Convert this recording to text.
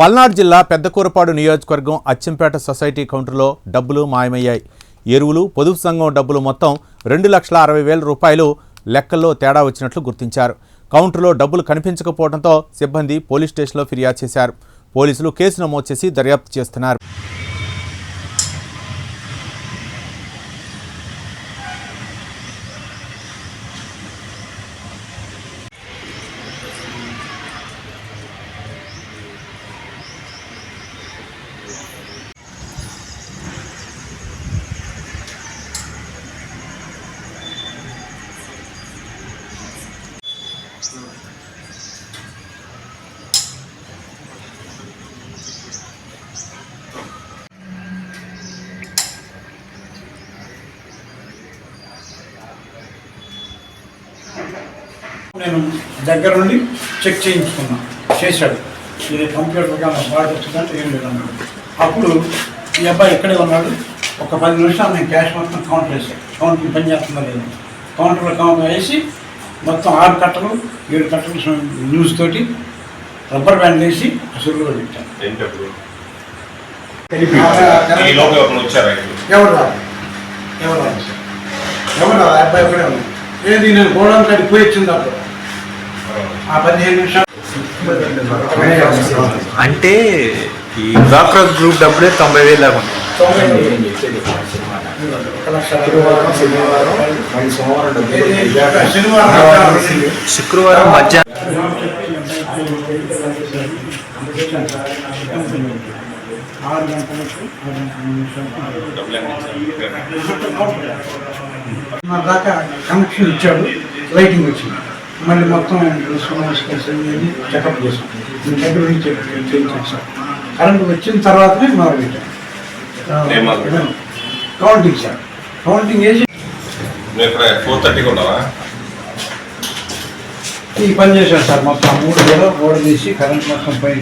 పల్నాడు జిల్లా పెద్దకూరపాడు నియోజకవర్గం అచ్చంపేట సొసైటీ కౌంటర్లో డబ్బులు మాయమయ్యాయి. ఎరువులు పొదుపు సంఘం డబ్బులు మొత్తం రెండు లక్షల అరవై వేల రూపాయలు లెక్కల్లో తేడా వచ్చినట్లు గుర్తించారు. కౌంటర్లో డబ్బులు కనిపించకపోవడంతో సిబ్బంది పోలీస్ స్టేషన్లో ఫిర్యాదు చేశారు. పోలీసులు కేసు నమోదు చేసి దర్యాప్తు చేస్తున్నారు. నేను దగ్గర నుండి చెక్ చేయించుకున్నా. చేశాడు. ఇది కంప్యూటర్ కానీ వాడు వచ్చిందంటే ఏం లేదన్నాడు. అప్పుడు ఈ అబ్బాయి ఇక్కడే ఉన్నాడు. ఒక పది నిమిషాలు నేను క్యాష్ మొత్తం కౌంటర్ వేసాను కౌంటర్ పని చేస్తుందా లేదు? కౌంటర్లో కౌంటర్ వేసి మొత్తం ఆరు కట్టలు ఏడు కట్టలు న్యూస్ తోటి రబ్బర్ బ్యాండ్ వేసి అసలు పెట్టాను ఎవరు ఇక్కడ? ఎవరు రాదు? ఎవరు రాదు? ఎవరు అబ్బాయి ఒకడే ఉన్నాడు. ఏది నేను గోడౌన్ కాడికి పోయి వచ్చింది అప్పుడు. అంటే ఈ డ్వాక్రా గ్రూప్ డబ్బులే తొంభై వేలు దాకా ఉన్నాయి. శుక్రవారం మధ్యాహ్నం ఆరు గంటలకు ఆరు గంటల దాకా కనెక్షన్ ఇచ్చాడు లైటింగ్ వచ్చింది మళ్ళీ మొత్తం చెకప్ చేసాం దీని దగ్గర నుంచి చేయించాం సార్ కరెంట్ వచ్చిన తర్వాతనే మొదలు పెట్టాం? కౌంటింగ్ సార్ కౌంటింగ్ వేసి ఫోర్ థర్టీకి ఉన్నావా? ఈ పని చేశాను సార్ మొత్తం మూడు వేలు ఓడ తీసి కరెంట్ మొత్తం పోయిన